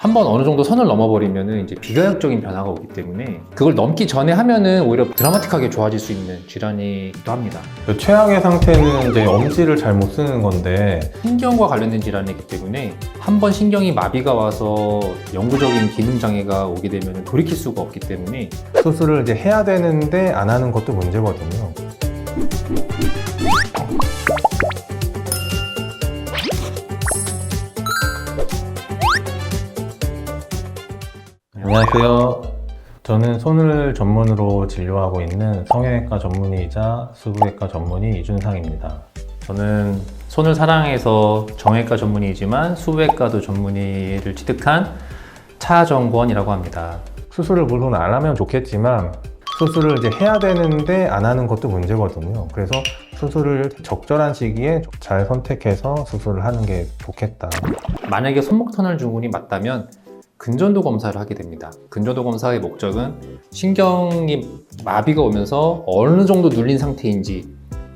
한번 어느 정도 선을 넘어버리면은 이제 비가역적인 변화가 오기 때문에 그걸 넘기 전에 하면은 오히려 드라마틱하게 좋아질 수 있는 질환이기도 합니다. 그 최악의 상태는 이제 엄지를 잘 못 쓰는 건데 신경과 관련된 질환이기 때문에 한 번 신경이 마비가 와서 영구적인 기능 장애가 오게 되면 돌이킬 수가 없기 때문에 수술을 이제 해야 되는데 안 하는 것도 문제거든요. 안녕하세요. 저는 손을 전문으로 진료하고 있는 성형외과 전문의이자 수부외과 전문의 이준상입니다. 저는 손을 사랑해서 정형외과 전문의이지만 수부외과도 전문의를 취득한 차정권이라고 합니다. 수술을 물론 안 하면 좋겠지만 수술을 이제 해야 되는데 안 하는 것도 문제거든요. 그래서 수술을 적절한 시기에 잘 선택해서 수술을 하는 게 좋겠다. 만약에 손목 터널 증후군이 맞다면 근전도 검사를 하게 됩니다. 근전도 검사의 목적은 신경이 마비가 오면서 어느 정도 눌린 상태인지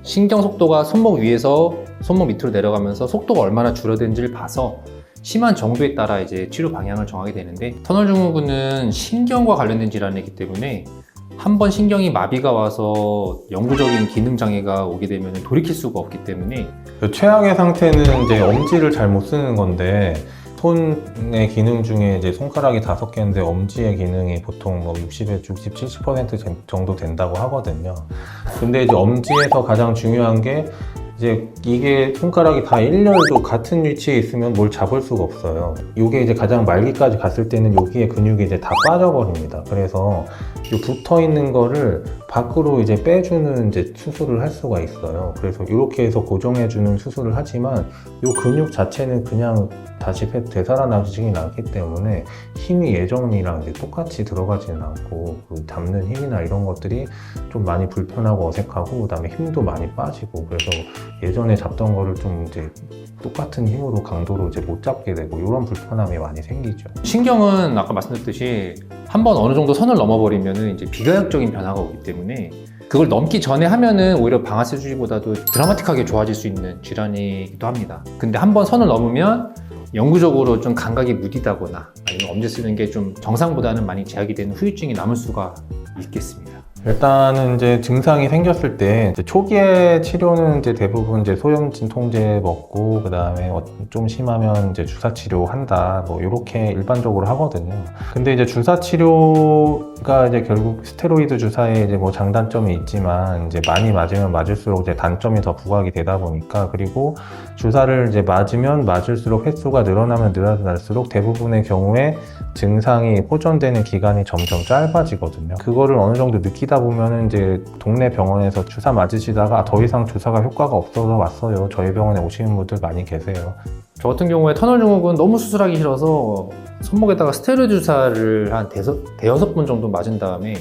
신경 속도가 손목 위에서 손목 밑으로 내려가면서 속도가 얼마나 줄어든지를 봐서 심한 정도에 따라 이제 치료 방향을 정하게 되는데 터널 증후군은 신경과 관련된 질환이기 때문에 한 번 신경이 마비가 와서 영구적인 기능 장애가 오게 되면 돌이킬 수가 없기 때문에 그 최악의 상태는 이제 엄지를 잘 못 쓰는 건데 손의 기능 중에 이제 손가락이 다섯 개인데 엄지의 기능이 보통 뭐 60에 60, 70% 정도 된다고 하거든요. 근데 이제 엄지에서 가장 중요한 게 이제 이게 손가락이 다 일렬도 같은 위치에 있으면 뭘 잡을 수가 없어요. 이게 이제 가장 말기까지 갔을 때는 여기에 근육이 이제 다 빠져버립니다. 그래서 이 붙어 있는 거를 밖으로 이제 빼주는 이제 수술을 할 수가 있어요. 그래서 이렇게 해서 고정해주는 수술을 하지만 이 근육 자체는 그냥 다시 되- 되살아나지는 않기 때문에 힘이 예전이랑 이제 똑같이 들어가지는 않고 그 잡는 힘이나 이런 것들이 좀 많이 불편하고 어색하고 그다음에 힘도 많이 빠지고 그래서 예전에 잡던 거를 좀 이제 똑같은 힘으로 강도로 이제 못 잡게 되고 이런 불편함이 많이 생기죠. 신경은 아까 말씀드렸듯이 한 번 어느 정도 선을 넘어버리면은 이제 비가역적인 변화가 오기 때문에 그걸 넘기 전에 하면은 오히려 방아쇠 주기보다도 드라마틱하게 좋아질 수 있는 질환이기도 합니다. 근데 한 번 선을 넘으면 영구적으로 좀 감각이 무디다거나 아니면 엄지 쓰는 게 좀 정상보다는 많이 제약이 되는 후유증이 남을 수가 있겠습니다. 일단은 이제 증상이 생겼을 때 초기에 치료는 이제 대부분 이제 소염 진 통제 먹고 그 다음에 좀 심하면 이제 주사 치료 한다 뭐 이렇게 일반적으로 하거든요. 근데 이제 주사 치료가 이제 결국 스테로이드 주사에 이제 뭐 장단점이 있지만 이제 많이 맞으면 맞을수록 이제 단점이 더 부각이 되다 보니까 그리고 주사를 이제 맞으면 맞을수록 횟수가 늘어나면 늘어날수록 대부분의 경우에 증상이 호전되는 기간이 점점 짧아지거든요. 그거를 어느 정도 느끼다 보면은 이제 동네 병원에서 주사 맞으시다가 아, 더 이상 주사가 효과가 없어서 왔어요. 저희 병원에 오시는 분들 많이 계세요. 저 같은 경우에 터널 증후군 너무 수술하기 싫어서 손목에다가 스테로이드 주사를 한 대여섯, 대여섯 번 정도 맞은 다음에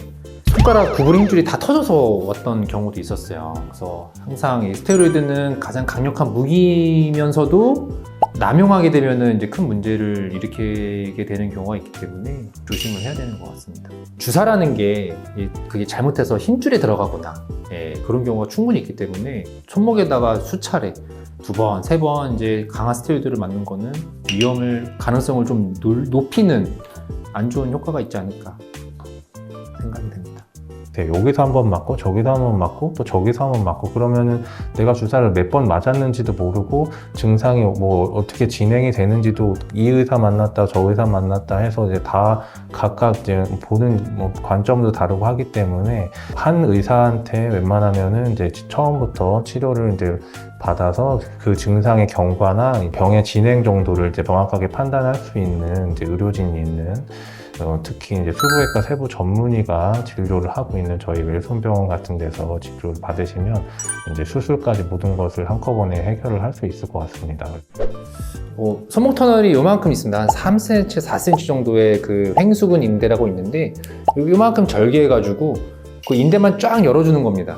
손가락 구부림줄이 다 터져서 왔던 경우도 있었어요. 그래서 항상 이 스테로이드는 가장 강력한 무기면서도 남용하게 되면은 이제 큰 문제를 일으키게 되는 경우가 있기 때문에 조심을 해야 되는 것 같습니다. 주사라는 게 이- 그게 잘못해서 힘줄에 들어가거나 예, 그런 경우가 충분히 있기 때문에 손목에다가 수차례 두 번, 세 번 이제 강한 스테로이드를 맞는 거는 위험을 가능성을 좀 놀- 높이는 안 좋은 효과가 있지 않을까. 네, 여기서 한 번 맞고 저기서 한 번 맞고 또 저기서 한 번 맞고 그러면은 내가 주사를 몇 번 맞았는지도 모르고 증상이 뭐 어떻게 진행이 되는지도 이 의사 만났다 저 의사 만났다 해서 이제 다 각각 이제 보는 뭐 관점도 다르고 하기 때문에 한 의사한테 웬만하면은 이제 처음부터 치료를 이제 받아서 그 증상의 경과나 병의 진행 정도를 이제 정확하게 판단할 수 있는 이제 의료진이 있는 어, 특히 이제 수부외과 세부 전문의가 진료를 하고 있는 저희 웰손병원 같은 데서 진료를 받으시면 이제 수술까지 모든 것을 한꺼번에 해결을 할 수 있을 것 같습니다. 뭐 손목 터널이 요만큼 있습니다. 한 3cm, 4cm 정도의 그 횡수근 인대라고 있는데 요- 요만큼 절개해가지고 그 인대만 쫙 열어주는 겁니다.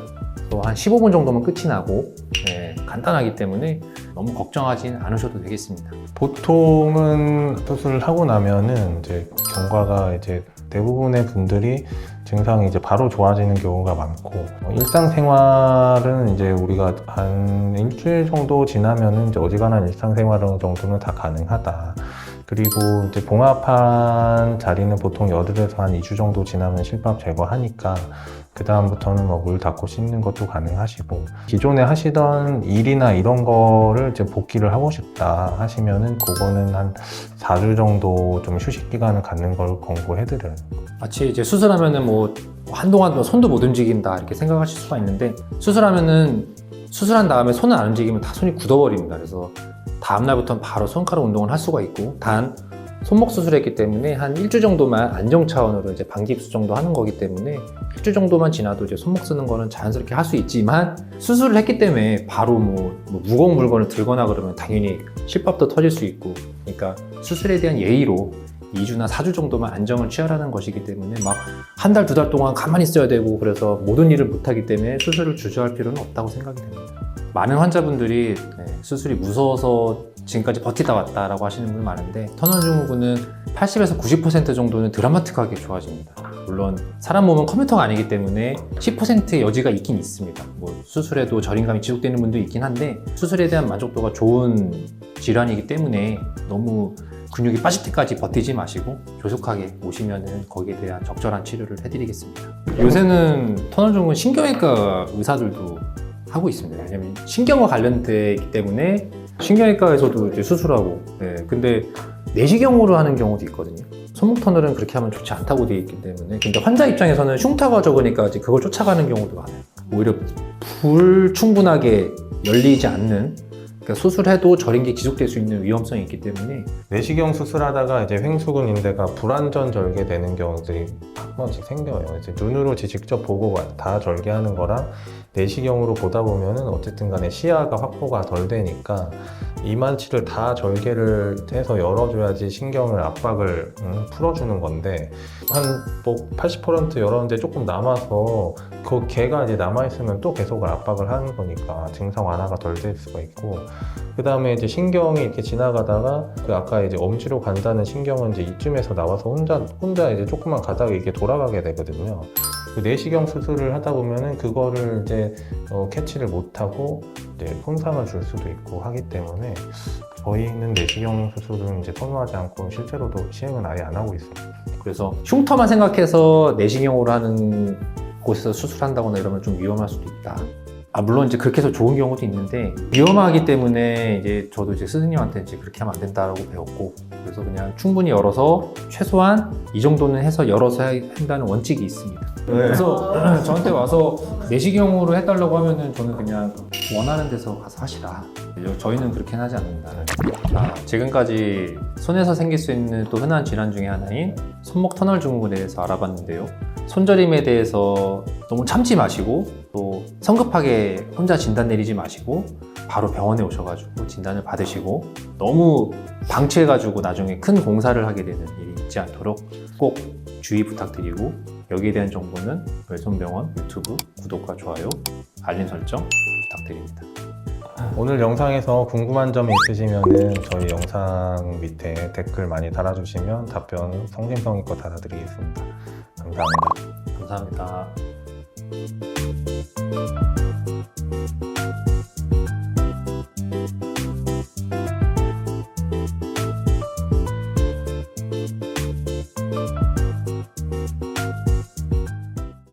또 한 15분 정도면 끝이 나고 네, 간단하기 때문에 너무 걱정하진 않으셔도 되겠습니다. 보통은 수술을 하고 나면은 이제 경과가 이제 대부분의 분들이 증상이 이제 바로 좋아지는 경우가 많고 어, 일상생활은 이제 우리가 한 일주일 정도 지나면은 이제 어지간한 일상생활 정도는 다 가능하다. 그리고 이제 봉합한 자리는 보통 열흘에서 한 2주 정도 지나면 실밥 제거하니까 그 다음부터는 뭐 물 닦고 씻는 것도 가능하시고 기존에 하시던 일이나 이런 거를 이제 복귀를 하고 싶다 하시면은 그거는 한 4주 정도 좀 휴식 기간을 갖는 걸 권고해드려요. 마치 이제 수술하면은 뭐 한동안 뭐 손도 못 움직인다 이렇게 생각하실 수가 있는데 수술하면은 수술한 다음에 손을 안 움직이면 다 손이 굳어버립니다. 그래서 다음 날부터는 바로 손가락 운동을 할 수가 있고 단 손목 수술했기 때문에 한 일주 정도만 안정 차원으로 이제 방깁수 정도 하는 거기 때문에 일주 정도만 지나도 이제 손목 쓰는 거는 자연스럽게 할 수 있지만 수술을 했기 때문에 바로 뭐, 뭐 무거운 물건을 들거나 그러면 당연히 실밥도 터질 수 있고 그러니까 수술에 대한 예의로 2주나 4주 정도만 안정을 취하라는 것이기 때문에 막 한 달, 두 달 동안 가만히 있어야 되고 그래서 모든 일을 못하기 때문에 수술을 주저할 필요는 없다고 생각이 됩니다. 많은 환자분들이 네, 수술이 무서워서 지금까지 버티다 왔다라고 하시는 분이 많은데 터널 증후군은 80에서 90% 정도는 드라마틱하게 좋아집니다. 물론 사람 몸은 컴퓨터가 아니기 때문에 10%의 여지가 있긴 있습니다. 뭐 수술에도 저림감이 지속되는 분도 있긴 한데 수술에 대한 만족도가 좋은 질환이기 때문에 너무 근육이 빠질 때까지 버티지 마시고 조속하게 오시면은 거기에 대한 적절한 치료를 해드리겠습니다. 요새는 터널 증후군 신경외과 의사들도 하고 있습니다. 왜냐면 신경과 관련되기 때문에 신경외과에서도 이제 수술하고, 네, 근데 내시경으로 하는 경우도 있거든요. 손목 터널은 그렇게 하면 좋지 않다고 되어 있기 때문에. 근데 환자 입장에서는 흉터가 적으니까 이제 그걸 쫓아가는 경우도 많아요. 오히려 불충분하게 열리지 않는, 그러니까 수술해도 저림기 지속될 수 있는 위험성이 있기 때문에 내시경 수술하다가 이제 횡수근 인대가 불안전 절개되는 경우들이 한 번씩 생겨요. 이제 눈으로 직접 보고 다 절개하는 거랑 내시경으로 보다 보면은 어쨌든 간에 시야가 확보가 덜 되니까 이만치를 다 절개를 해서 열어줘야지 신경을 압박을 음, 풀어주는 건데 한 뭐 80% 열었는데 조금 남아서 그 개가 이제 남아있으면 또 계속 압박을 하는 거니까 증상 완화가 덜 될 수가 있고 그 다음에 이제 신경이 이렇게 지나가다가 그 아까 이제 엄지로 간다는 신경은 이제 이쯤에서 나와서 혼자 혼자 이제 조금만 가다가 이게 돌아가게 되거든요. 그 내시경 수술을 하다 보면은 그거를 이제 어, 캐치를 못하고 이제 손상을 줄 수도 있고 하기 때문에 저희는 내시경 수술은 이제 선호하지 않고 실제로도 시행은 아예 안 하고 있습니다. 그래서 흉터만 생각해서 내시경으로 하는 곳에서 수술한다거나 이러면 좀 위험할 수도 있다. 아 물론 이제 그렇게 해서 좋은 경우도 있는데 위험하기 때문에 이제 저도 이제 스승님한테 이제 그렇게 하면 안 된다라고 배웠고 그래서 그냥 충분히 열어서 최소한 이 정도는 해서 열어서 해- 한다는 원칙이 있습니다. 그래서 저한테 와서 내시경으로 해달라고 하면은 저는 그냥 원하는 데서 가서 하시라. 저희는 그렇게 하지 않는다. 아, 지금까지 손에서 생길 수 있는 또 흔한 질환 중에 하나인 손목 터널 증후군에 대해서 알아봤는데요. 손저림에 대해서 너무 참지 마시고 또 성급하게 혼자 진단 내리지 마시고 바로 병원에 오셔가지고 진단을 받으시고 너무 방치해가지고 나중에 큰 공사를 하게 되는 일이 있지 않도록 꼭 주의 부탁드리고 여기에 대한 정보는 외손병원 유튜브 구독과 좋아요 알림 설정 부탁드립니다. 오늘 영상에서 궁금한 점이 있으시면은 저희 영상 밑에 댓글 많이 달아주시면 답변 성심성의껏 달아드리겠습니다. 감사합니다. 감사합니다.